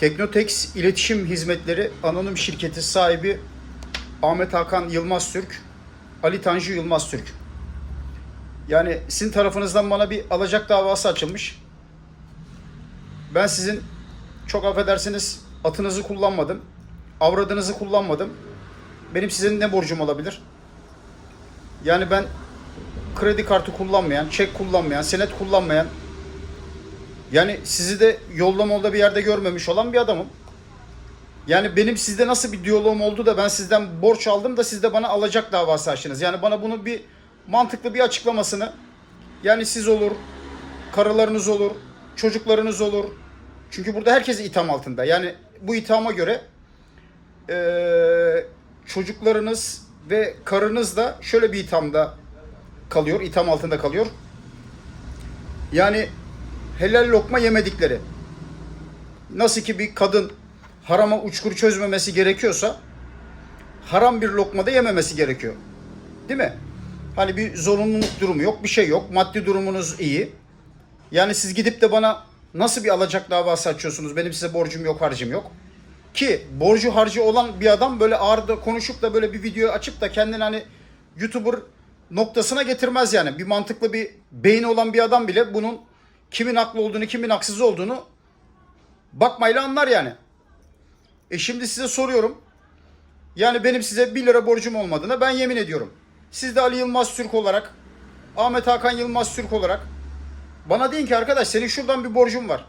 Teknotex İletişim Hizmetleri Anonim Şirketi sahibi Ahmet Hakan Yılmaz Türk, Ali Tanju Yılmaz Türk. Yani sizin tarafınızdan bana bir alacak davası açılmış. Ben sizin çok affedersiniz atınızı kullanmadım. Avradınızı kullanmadım. Benim sizin ne borcum olabilir? Yani ben kredi kartı kullanmayan, çek kullanmayan, senet kullanmayan yani sizi de yolda molda bir yerde görmemiş olan bir adamım. Yani benim sizde nasıl bir diyalogum oldu da ben sizden borç aldım da siz de bana alacak davası açtınız. Yani bana bunu bir mantıklı bir açıklamasını yani siz olur, karılarınız olur, çocuklarınız olur. Çünkü burada herkes itham altında. Yani bu ithama göre çocuklarınız ve karınız da şöyle bir ithamda kalıyor, itham altında kalıyor. Yani helal lokma yemedikleri. Nasıl ki bir kadın harama uçkur çözmemesi gerekiyorsa haram bir lokma da yememesi gerekiyor. Değil mi? Hani bir zorunluluk durumu yok, bir şey yok. Maddi durumunuz iyi. Yani siz gidip de bana nasıl bir alacak davası açıyorsunuz? Benim size borcum yok, harcım yok. Ki borcu harcı olan bir adam böyle ağır da konuşup da böyle bir video açıp da kendini hani YouTuber noktasına getirmez yani. Bir mantıklı bir beyni olan bir adam bile bunun kimin haklı olduğunu, kimin haksız olduğunu bakmayla anlar yani. E şimdi size soruyorum. Yani benim size 1 lira borcum olmadığına ben yemin ediyorum. Siz de Ali Yılmaz Türk olarak, Ahmet Hakan Yılmaz Türk olarak bana deyin ki arkadaş senin şuradan bir borcun var.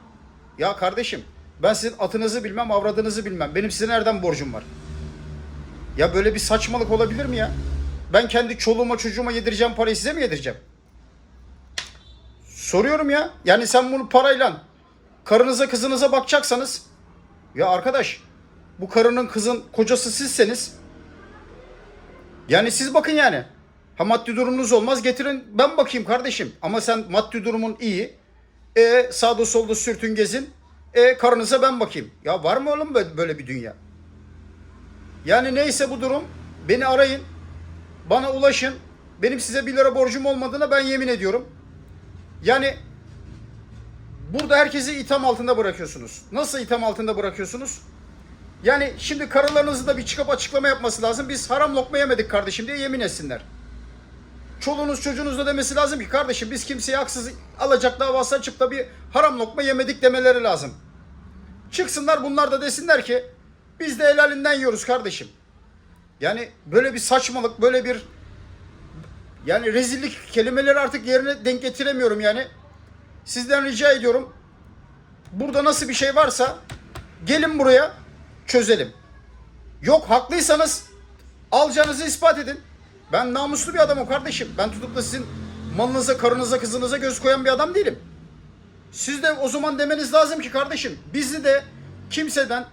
Ya kardeşim ben sizin atınızı bilmem, avradınızı bilmem. Benim size nereden borcum var? Ya böyle bir saçmalık olabilir mi ya? Ben kendi çoluğuma çocuğuma yedireceğim parayı size mi yedireceğim? Soruyorum ya. Yani sen bunu parayla karınıza kızınıza bakacaksanız ya arkadaş bu karının kızın kocası sizseniz yani siz bakın yani. Ha maddi durumunuz olmaz getirin ben bakayım kardeşim. Ama sen maddi durumun iyi. E sağda solda sürtün gezin. E karınıza ben bakayım. Ya var mı oğlum böyle, bir dünya? Yani neyse bu durum beni arayın. Bana ulaşın. Benim size 1 lira borcum olmadığına ben yemin ediyorum. Yani burada herkesi itham altında bırakıyorsunuz. Nasıl itham altında bırakıyorsunuz? Yani şimdi karılarınızın da bir çıkıp açıklama yapması lazım. Biz haram lokma yemedik kardeşim diye yemin etsinler. Çoluğunuz çocuğunuz da demesi lazım ki kardeşim biz kimseye haksız alacak davası açıp da bir haram lokma yemedik demeleri lazım. Çıksınlar bunlar da desinler ki biz de helalinden yiyoruz kardeşim. Yani böyle bir saçmalık, böyle bir yani rezillik kelimeleri artık yerine denk getiremiyorum yani. Sizden rica ediyorum. Burada nasıl bir şey varsa gelin buraya çözelim. Yok haklıysanız alacağınızı ispat edin. Ben namuslu bir adamım kardeşim. Ben tutup da sizin malınıza, karınıza, kızınıza göz koyan bir adam değilim. Siz de o zaman demeniz lazım ki kardeşim bizi de kimseden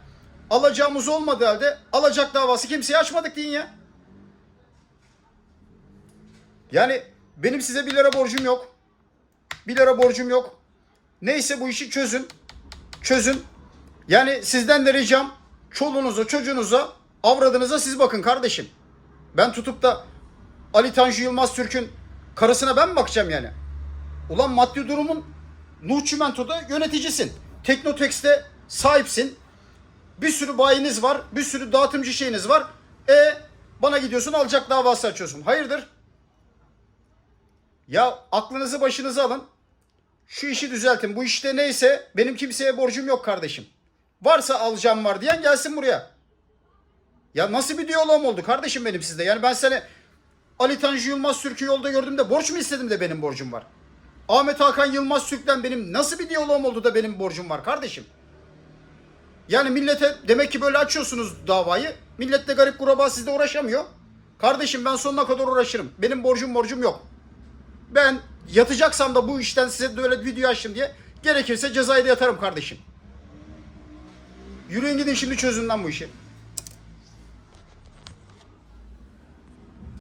alacağımız olmadığı halde alacak davası kimseye açmadık deyin ya. Yani benim size 1 lira borcum yok. 1 lira borcum yok. Neyse bu işi çözün. Çözün. Yani sizden de ricam çoluğunuza, çocuğunuza, avradınıza siz bakın kardeşim. Ben tutup da Ali Tanju Yılmaz Türk'ün karısına ben mi bakacağım yani? Ulan maddi durumun Nuh Çimento'da yöneticisin. Teknotex'te sahipsin. Bir sürü bayiniz var. Bir sürü dağıtımcı şeyiniz var. E bana gidiyorsun alacak davası açıyorsun. Hayırdır? Ya aklınızı başınıza alın. Şu işi düzeltin. Bu işte neyse benim kimseye borcum yok kardeşim. Varsa alacağım var diyen gelsin buraya. Ya nasıl bir diyalogum oldu kardeşim benim sizde? Yani ben seni Ali Tanju Yılmaz Türk'ü yolda gördüğümde borç mu istedim de benim borcum var? Ahmet Hakan Yılmaz Türk'ten benim nasıl bir diyalogum oldu da benim borcum var kardeşim? Yani millete demek ki böyle açıyorsunuz davayı. Millet de garip kuraba sizde uğraşamıyor. Kardeşim ben sonuna kadar uğraşırım. Benim borcum borcum yok. Ben yatacaksam da bu işten size böyle video açtım diye gerekirse cezayı da yatarım kardeşim. Yürüyün gidin şimdi çözün lan bu işi.